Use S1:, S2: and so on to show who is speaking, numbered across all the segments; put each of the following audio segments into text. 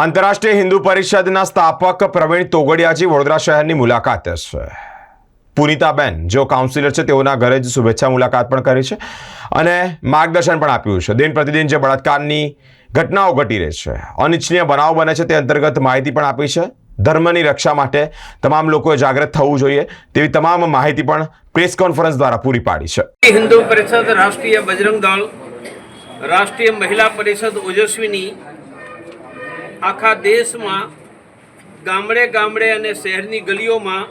S1: આંતરરાષ્ટ્રીય હિન્દુ પરિષદના સ્થાપક પ્રવીણ તોગડિયાજી વડોદરા શહેરની મુલાકાતે છે. પુનિતાબેન જો કાઉન્સિલર છે, તેઓના ઘરે જ શુભેચ્છા મુલાકાત પણ કરી છે અને માર્ગદર્શન પણ આપ્યું છે. દિન પ્રતિદિન જે બળાત્કારની ઘટનાઓ ઘટી રહી છે, અનિચ્છનીય બનાવ બને છે, તે અંતર્ગત માહિતી પણ આપી છે. ધર્મની રક્ષા માટે તમામ લોકોએ જાગૃત થવું જોઈએ તેવી તમામ માહિતી પણ પ્રેસ કોન્ફરન્સ દ્વારા પૂરી પાડી છે.
S2: હિન્દુ પરિષદ રાષ્ટ્રીય બજરંગ દળ, રાષ્ટ્રીય મહિલા પરિષદ ઓજસ્વીની આખા દેશમાં ગામડે ગામડે અને શહેરની ગલીઓમાં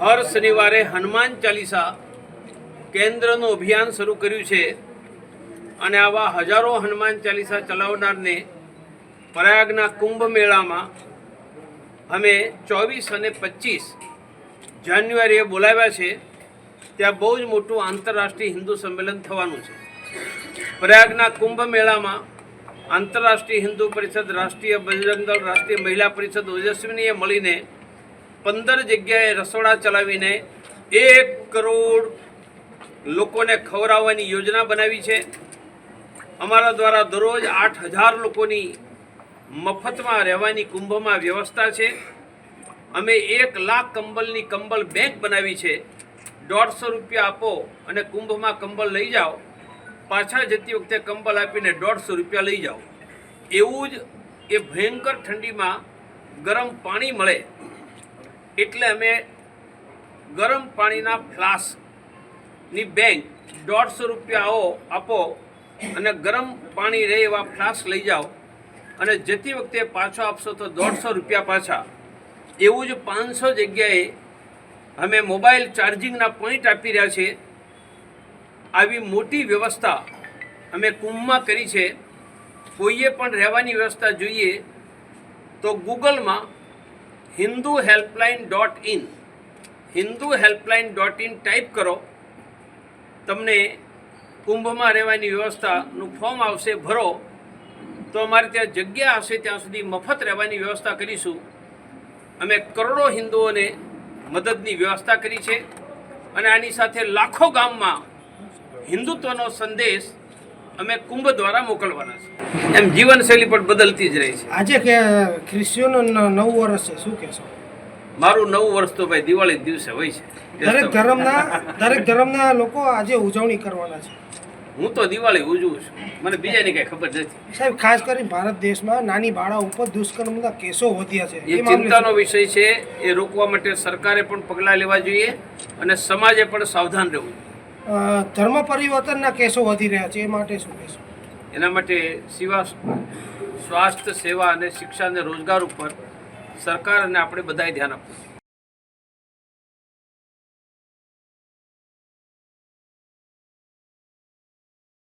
S2: હર શનિવારે હનુમાન ચાલીસા કેન્દ્રનું અભિયાન શરૂ કર્યું છે અને આવા હજારો હનુમાન ચાલીસા ચલાવનારને પ્રયાગના કુંભ મેળામાં અમે ચોવીસ અને પચીસ જાન્યુઆરીએ બોલાવ્યા છે. ત્યાં બહુ જ મોટું આંતરરાષ્ટ્રીય હિન્દુ સંમેલન થવાનું છે. પ્રયાગના કુંભ મેળામાં આંતરરાષ્ટ્રીય હિન્દુ પરિષદ, રાષ્ટ્રીય બજરંગ દળ, રાષ્ટ્રીય મહિલા પરિષદ ઓજસ્વીનીએ મળીને પંદર જગ્યાએ રસોડા ચલાવીને એક કરોડ લોકોને ખવડાવવાની યોજના બનાવી છે. અમારા દ્વારા દરરોજ આઠ હજાર લોકોની મફતમાં રહેવાની કુંભમાં વ્યવસ્થા છે. અમે એક લાખ કંબલની કંબલ બેંક બનાવી છે. દોઢસો રૂપિયા આપો અને કુંભમાં કંબલ લઈ જાઓ. પાછા જતી વખતે કંબલ આપીને દોઢસો રૂપિયા લઈ જાઓ. એવું જ એ ભયંકર ઠંડીમાં ગરમ પાણી મળે એટલે અમે ગરમ પાણીના ફ્લાસ્કની બેંક દોઢસો રૂપિયા આવો આપો અને ગરમ પાણી રહે એવા ફ્લાસ્ક લઈ જાઓ. અને જતી વખતે પાછો આપશો તો દોઢસો રૂપિયા પાછા. એવું જ પાંચસો જગ્યાએ અમે મોબાઈલ ચાર્જિંગના પોઈન્ટ આપી રહ્યા છે આવી મોટી વ્યવસ્થા અમે કુંભમાં કરી છે. કોઈએ પણ રહેવાની વ્યવસ્થા જોઈએ તો ગૂગલમાં Hindu helpline dot in, Hindu helpline dot in type કરો. તમને કુંભમાં રહેવાની વ્યવસ્થાનું ફોર્મ આવશે ભરો. તો અમારે ત્યાં જગ્યા હશે ત્યાં સુધી મફત રહેવાની વ્યવસ્થા કરીશું. અમે કરોડો હિન્દુઓને મદદની વ્યવસ્થા કરી છે. અને આની સાથે લાખો ગામમાં હિન્દુત્વનો સંદેશ અમે કુંભ દ્વારા મોકલવાના છે. એમ જીવનશૈલી પણ બદલતી જ રહી છે.
S3: આજે કે ખ્રિસ્તીઓનો નવું વર્ષ છે શું કહેશો?
S2: મારું નવું વર્ષ તો ભાઈ દિવાળી દિવસે હોય છે.
S3: દરેક ધર્મના દરેક ધર્મના લોકો આજે ઉજવણી કરવાના છે.
S2: હું તો દિવાળી ઉજવું છું. મને બીજાની કઈ ખબર નથી.
S3: સાહેબ ખાસ કરીને ભારત દેશમાં નાની બાળા ઉપર દુષ્કર્મના કેસો વધ્યા છે.
S2: એ ચિંતાનો વિષય છે. એ રોકવા માટે સરકારે પણ પગલાં લેવા જોઈએ અને સમાજે પણ સાવધાન રહેવું જોઈએ.
S3: ધર્મ પરિવર્તનના કેસો વધી રહ્યા છે, એ માટે શું કહેશો
S2: એના માટે સેવા, સ્વાસ્થ્ય સેવા અને શિક્ષા અને રોજગાર ઉપર સરકાર અને આપણે બધાએ ધ્યાન આપવું.